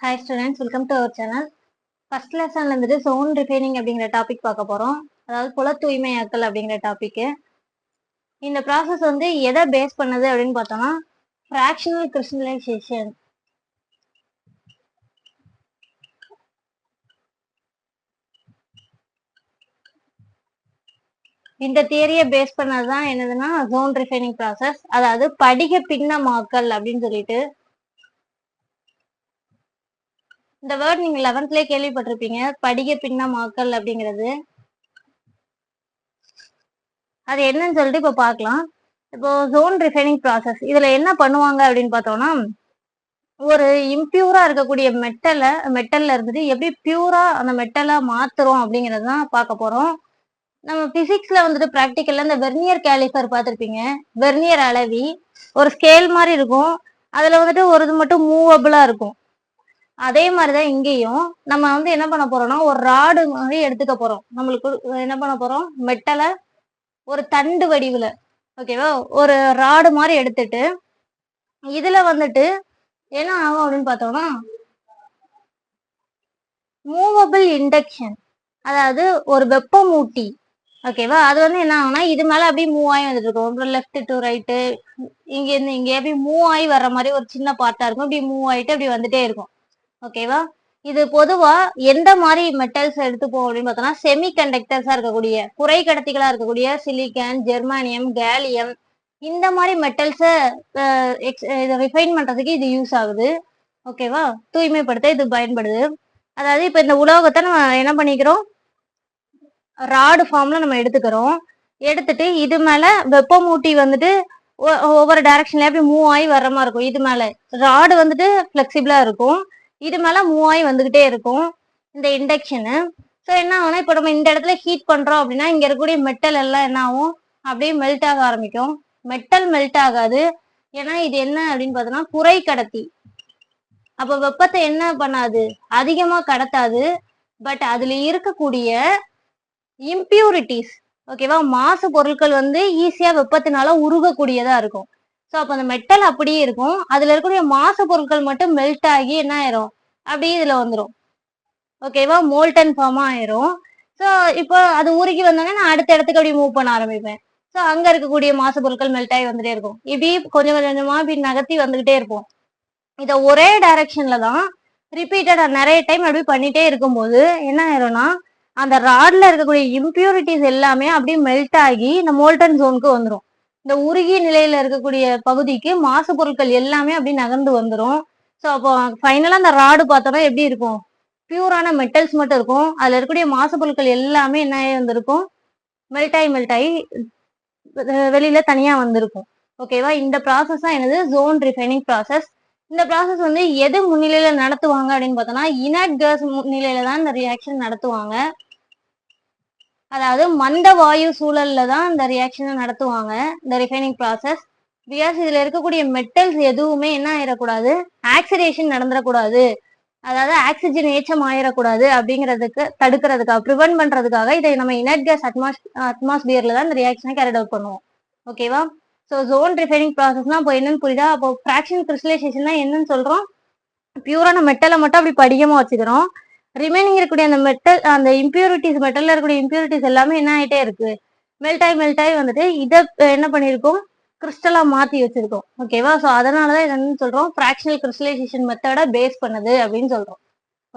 Hi students welcome to our channel first லெசன்ல இருந்துட்டு zone refining அப்படிங்கிற topic பார்க்க போகிறோம் அதாவது புல தூய்மையாக்கல் அப்படிங்கிற டாபிக் இந்த ப்ராசஸ் வந்து எதை பேஸ் பண்ணுது அப்படின்னு பார்த்தோம்னா ஃப்ராக்ஷனல் கிறிஸ்டலைசேஷன் இந்த தியரியை பேஸ் பண்ணது தான் என்னதுன்னா ஜோன் ரிஃபைனிங் ப்ராசஸ் அதாவது படிக பின்னமாக்கல் அப்படின்னு சொல்லிட்டு இந்த வேர்ட் நீங்க லெவன்த்லயே கேள்விப்பட்டிருப்பீங்க. படிக பின்னமாக்கல் அப்படிங்கிறது. அது என்னன்னு சொல்லிட்டு இப்போ பார்க்கலாம். இப்போ ஜோன் ரிஃபைனிங் ப்ராசஸ் இதுல என்ன பண்ணுவாங்க அப்படின்னு பார்த்தோம்னா ஒரு இம்பியூரா இருக்கக்கூடிய மெட்டலை மெட்டல்ல இருந்துட்டு எப்படி பியூரா அந்த மெட்டலை மாத்துறோம் அப்படிங்கறது தான் பார்க்க போறோம். நம்ம பிசிக்ஸ்ல வந்துட்டு ப்ராக்டிக்கல்ல இந்த வெர்னியர் கேலிஃபர் பார்த்துருப்பீங்க. வெர்னியர் அளவி ஒரு ஸ்கேல் மாதிரி இருக்கும். அதுல வந்துட்டு ஒரு இது மட்டும் மூவபிளா இருக்கும். அதே மாதிரிதான் இங்கேயும் நம்ம வந்து என்ன பண்ண போறோம்னா ஒரு ராடு மாதிரி எடுத்துக்க போறோம். நம்மளுக்கு என்ன பண்ண போறோம்? மெட்டலை ஒரு தண்டு வடிவுல ஓகேவா ஒரு ராடு மாதிரி எடுத்துட்டு இதுல வந்துட்டு என்ன ஆகும் அப்படின்னு பார்த்தோம்னா மூவபிள் இண்டக்ஷன் அதாவது ஒரு வெப்பமூட்டி ஓகேவா அது வந்து என்ன ஆகும்னா இது மேல அப்படியே மூவ் ஆகி வந்துட்டு இருக்கும். அப்புறம் லெஃப்ட் டு ரைட்டு இங்க இருந்து அப்படியே மூவ் ஆகி வர்ற மாதிரி ஒரு சின்ன பார்ட்டா இருக்கும். இப்படி மூவ் ஆயிட்டு அப்படி வந்துட்டே இருக்கும். ஓகேவா இது பொதுவா எந்த மாதிரி மெட்டல்ஸ் எடுத்துப்போம் அப்படின்னு பார்த்தோம்னா செமி கண்டக்டர்ஸா இருக்கக்கூடிய குறை கடத்திகளா இருக்கக்கூடிய சிலிக்கான் ஜெர்மானியம் கேலியம் இந்த மாதிரி மெட்டல்ஸை இதை ரிஃபைன் பண்றதுக்கு இது யூஸ் ஆகுது. ஓகேவா தூய்மைப்படுத்த இது பயன்படுது. அதாவது இப்போ இந்த உலோகத்தை நம்ம என்ன பண்ணிக்கிறோம்? ராடு ஃபார்ம்ல நம்ம எடுத்துக்கிறோம். எடுத்துட்டு இது மேல வெப்பமூட்டி வந்துட்டு ஒ- ஒவ்வொரு டைரக்ஷன்ல எப்படி மூவ் ஆகி வர்ற மாதிரி இருக்கும். இது மேல ராடு வந்துட்டு ஃபிளெக்சிபிளா இருக்கும். இது மேல மூவ் ஆகி வந்துகிட்டே இருக்கும். இந்த இண்டக்ஷனு ஸோ என்ன ஆகும்னா இப்போ நம்ம இந்த இடத்துல ஹீட் பண்றோம் அப்படின்னா இங்க இருக்கக்கூடிய மெட்டல் எல்லாம் என்ன ஆகும்? அப்படியே மெல்ட் ஆக ஆரம்பிக்கும். மெட்டல் மெல்ட் ஆகாது. ஏன்னா இது என்ன அப்படின்னு பார்த்தோம்னா குறை கடத்தி. அப்ப வெப்பத்தை என்ன பண்ணாது? அதிகமா கடத்தாது. பட் அதுல இருக்கக்கூடிய இம்பியூரிட்டிஸ் ஓகேவா மாசு பொருட்கள் வந்து ஈஸியா வெப்பத்தினால உருகக்கூடியதா இருக்கும். ஸோ அப்போ அந்த மெட்டல் அப்படியே இருக்கும். அதுல இருக்கக்கூடிய மாசு பொருட்கள் மட்டும் மெல்ட் ஆகி என்ன ஆயிரும்? அப்படியே இதுல வந்துடும் ஓகேவா மோல்டன் ஃபார்மாக ஆயிரும். ஸோ இப்போ அது உருகி வந்தோடனே நான் அடுத்த இடத்துக்கு அப்படியே மூவ் பண்ண ஆரம்பிப்பேன். ஸோ அங்க இருக்கக்கூடிய மாசு பொருட்கள் மெல்ட் ஆகி வந்துட்டே இருக்கும். இப்படி கொஞ்சம் கொஞ்சமா இப்படி நகர்த்தி வந்துகிட்டே இருப்போம். இதை ஒரே டைரக்ஷன்ல தான் ரிப்பீட்டடா நிறைய டைம் அப்படி பண்ணிட்டே இருக்கும்போது என்ன ஆயிரும்னா அந்த ராட்ல இருக்கக்கூடிய இம்பியூரிட்டிஸ் எல்லாமே அப்படியே மெல்ட் ஆகி இந்த மோல்டன் ஜோனுக்கு வந்துடும் இந்த உருகிய நிலையில இருக்கக்கூடிய பகுதிக்கு மாசு பொருட்கள் எல்லாமே அப்படியே நகர்ந்து வந்துடும் ஸோ அப்போ ஃபைனலா அந்த ராடு பார்த்தோம்னா எப்படி இருக்கும்? பியூரான மெட்டல்ஸ் மட்டும் இருக்கும். அதுல இருக்கக்கூடிய மாசு பொருட்கள் எல்லாமே என்ன ஆகி வந்திருக்கும்? மெல்ட் ஆகி வெளியில தனியா வந்திருக்கும். ஓகேவா இந்த ப்ராசஸ் தான் என்னது? ஜோன் ரிஃபைனிங் ப்ராசஸ் இந்த ப்ராசஸ் வந்து எது முன்னிலையில நடத்துவாங்க அப்படின்னு பார்த்தோம்னா இனட் கேஸ் முன்னிலையில தான் இந்த ரியாக்ஷன் நடத்துவாங்க. அதாவது மந்த வாயு சூழல்ல தான் இந்த ரியாக்ஷனை நடத்துவாங்க இந்த ரிஃபைனிங் ப்ராசஸ் பிகாஸ் இதுல இருக்கக்கூடிய மெட்டல்ஸ் எதுவுமே என்ன ஆயிடக்கூடாது ஆக்சிடேஷன் நடந்துடக்கூடாது அதாவது ஆக்சிஜன் ஏச்சம் ஆயிடக்கூடாது அப்படிங்கிறதுக்கு தடுக்கிறதுக்காக ப்ரிவென்ட் பண்றதுக்காக இதை நம்ம இனட் கேஸ் அட்மாஸ் அட்மாஸ்பியர்ல தான் இந்த ரியாக்ஷனை கேரட் அவுட் பண்ணுவோம். ஓகேவா ஸோ ஜோன் ரிஃபைனிங் ப்ராசஸ்னா அப்போ என்னன்னு புரியுதா? அப்போ ஃப்ராக்ஷன் கிறிஸ்டலைசேஷன் என்னன்னு சொல்றோம். பியூரான மெட்டலை மட்டும் அப்படி படிகமா வச்சுக்கிறோம். ரிமைனிங் இருக்கக்கூடிய அந்த மெட்டல் அந்த இம்பியூரிட்டிஸ் மெட்டல்ல இருக்கக்கூடிய இம்பியூரிட்டிஸ் எல்லாமே என்ன ஆகிட்டே இருக்கு? மெல்டாய் மெல்டாய் வந்துட்டு இதை என்ன பண்ணியிருக்கோம்? கிறிஸ்டலா மாத்தி வச்சிருக்கோம். ஓகேவா ஸோ அதனாலதான் தான் என்னன்னு சொல்றோம். ஃப்ராக்ஷனல் கிறிஸ்டலைசேஷன் மெத்தடை பேஸ் பண்ணுது அப்படின்னு சொல்றோம்.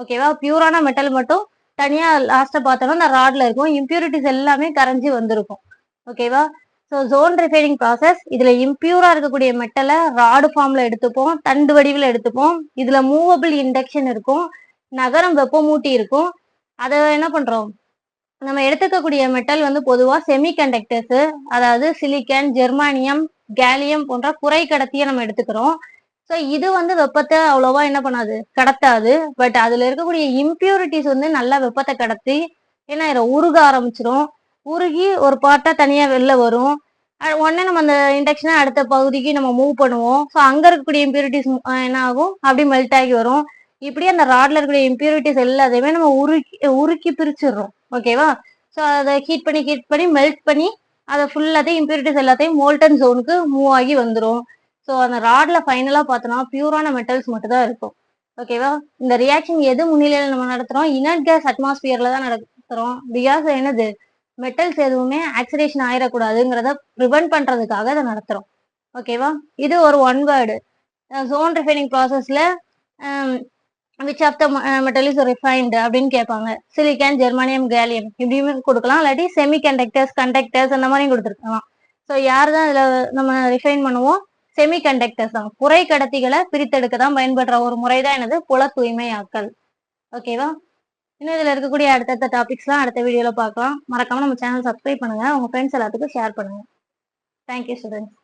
ஓகேவா பியூரான மெட்டல் மட்டும் தனியா லாஸ்ட்டை பார்த்தோம்னா அந்த ராட்ல இருக்கும். இம்பியூரிட்டிஸ் எல்லாமே கரைஞ்சி வந்திருக்கும். ஓகேவா ஸோ ஜோன் ரிஃபைனிங் ப்ராசஸ் இதுல இம்பியூரா இருக்கக்கூடிய மெட்டலை ராடு ஃபார்ம்ல எடுத்துப்போம். தண்டு வடிவில் எடுத்துப்போம். இதுல மூவபிள் இண்டக்ஷன் இருக்கும். நகரம் வெப்பமூட்டி இருக்கும். அதை என்ன பண்றோம்? நம்ம எடுத்துக்கக்கூடிய மெட்டல் வந்து பொதுவா செமிகண்டக்டர்ஸ் அதாவது சிலிக்கன் ஜெர்மானியம் கேலியம் போன்ற குறை கடத்தியை நம்ம எடுத்துக்கிறோம். ஸோ இது வந்து வெப்பத்தை அவ்வளோவா என்ன பண்ணாது? கடத்தாது. பட் அதுல இருக்கக்கூடிய இம்ப்யூரிட்டிஸ் வந்து நல்லா வெப்பத்தை கடத்தி என்ன ஆயிரும்? உருக ஆரம்பிச்சிரும். உருகி ஒரு பார்ட்டா தனியா வெளில வரும். உடனே நம்ம அந்த இண்டக்ஷனை அடுத்த பகுதிக்கு நம்ம மூவ் பண்ணுவோம். ஸோ அங்க இருக்கக்கூடிய இம்ப்யூரிட்டிஸ் என்ன ஆகும்? அப்படியே மெல்ட் ஆகி வரும். இப்படியே அந்த ராட்ல இருக்கிற இம்பியூரிட்டிஸ் எல்லாத்தையுமே நம்ம உருக்கி உருக்கி பிரிச்சிடுறோம். ஓகேவா ஸோ அதை ஹீட் பண்ணி ஹீட் பண்ணி மெல்ட் பண்ணி அதை ஃபுல்லாத்தையும் இம்பியூரிட்டிஸ் எல்லாத்தையும் மோல்டன் ஜோனுக்கு மூவ் ஆகி வந்துடும் ஸோ அந்த ராட்ல ஃபைனலாக பார்த்தோன்னா பியூரான மெட்டல்ஸ் மட்டும் தான் இருக்கும். ஓகேவா இந்த ரியாக்ஷன் எது முன்னிலையில் நம்ம நடத்துகிறோம் இனட் கேஸ் அட்மாஸ்பியர்ல தான் நடத்துகிறோம் பிகாஸ் என்னது? மெட்டல்ஸ் எதுவுமே ஆக்சிடேஷன் ஆயிடக்கூடாதுங்கிறத ப்ரிவென்ட் பண்ணுறதுக்காக அதை நடத்துகிறோம் ஓகேவா இது ஒரு ஒன் வேர்டு ஜோன் ரிஃபைனிங் ப்ராசஸில் which of the metal is refined அப்படின்னு கேட்பாங்க. சிலிக்கான் ஜெர்மானியம் கேலியம் இப்படியுமே கொடுக்கலாம். இல்லாட்டி செமி கண்டக்டர்ஸ் கண்டக்டர்ஸ் அந்த மாதிரியும் கொடுத்துருக்கலாம். ஸோ யார் தான் இதில் நம்ம ரிஃபைன் பண்ணுவோம்? செமி கண்டக்டர்ஸ் தான். குறை கடத்திகளை பிரித்தெடுக்க தான் பயன்படுற ஒரு முறை தான் எனது புல தூய்மையாக்கல். ஓகேவா இன்னும் இதில் இருக்கக்கூடிய அடுத்தடுத்த டாபிக்ஸ்லாம் அடுத்த வீடியோவில் பார்க்கலாம். மறக்காமல் நம்ம சேனல் சப்ஸ்கிரைப் பண்ணுங்கள் உங்கள் ஃப்ரெண்ட்ஸ் எல்லாத்துக்கும் ஷேர் பண்ணுங்கள் தேங்க்யூ ஸ்டூடெண்ட்ஸ்